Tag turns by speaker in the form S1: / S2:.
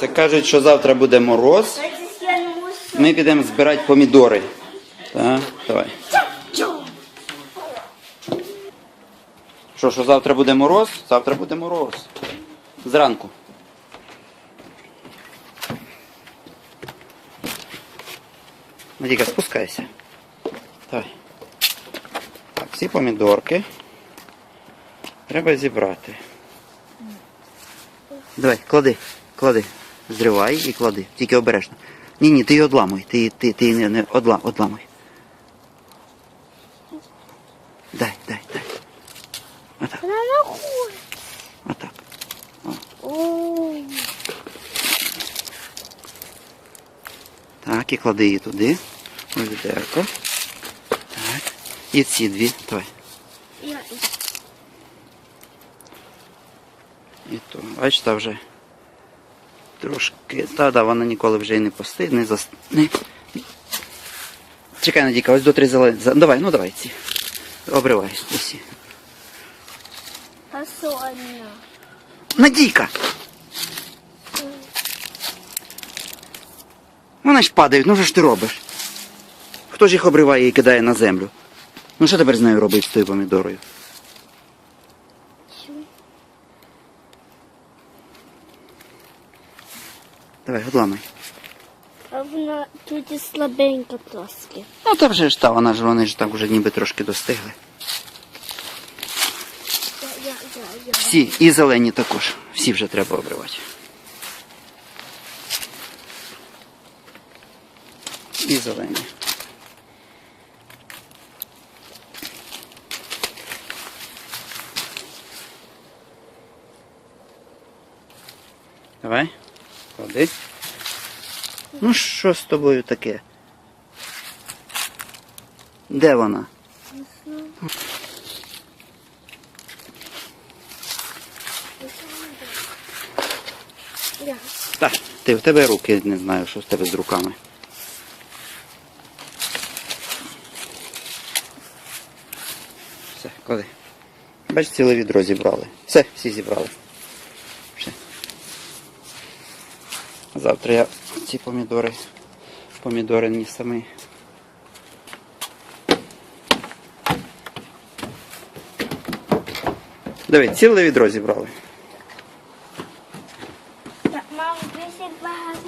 S1: Це кажуть, що завтра буде мороз. Ми підемо збирати помідори. Так, давай. Що, що завтра буде мороз? Завтра буде мороз. Зранку. Надіка, спускайся. Давай. Так, всі помідорки. Треба зібрати. Давай, клади, клади. Зривай і клади. Тільки обережно. Ні, ні, ти її одламуй. Ти, ти, ти не, не одла, одламуй. Дай, дай, дай. Отак, отак.
S2: О,
S1: Так, і клади її туди. У відерко. Так. І ці дві. Давай. І то. Бачиш, та вже трошки. Та, да, вона ніколи вже і не пости, не зас... Не... Чекай, Надіка, ось до три зелені. За- Давай, ну давай ці. Обривай усі.
S2: посольна.
S1: Надійка! Вони ж падають, ну що ж ти робиш? Хто ж їх обриває і кидає на землю? Ну що тепер з нею робити з тою помідорою? Давай, одламай.
S2: А вона тут і слабенька трошки.
S1: Ну та вже ж та, вона ж вони ж так вже ніби трошки достигли.
S2: Я, я, я, я.
S1: Всі, і зелені також. Всі вже треба обривати. І зелені. Давай. Клади. Ну що з тобою таке? Де вона? Так, ти в тебе руки, не знаю, що з тебе з руками. Все, клади. Бач, ціле відро зібрали. Все, всі зібрали. Завтра я ці помідори, помідори не самі. Диви, ціле відро зібрали. Мамо, десять багато.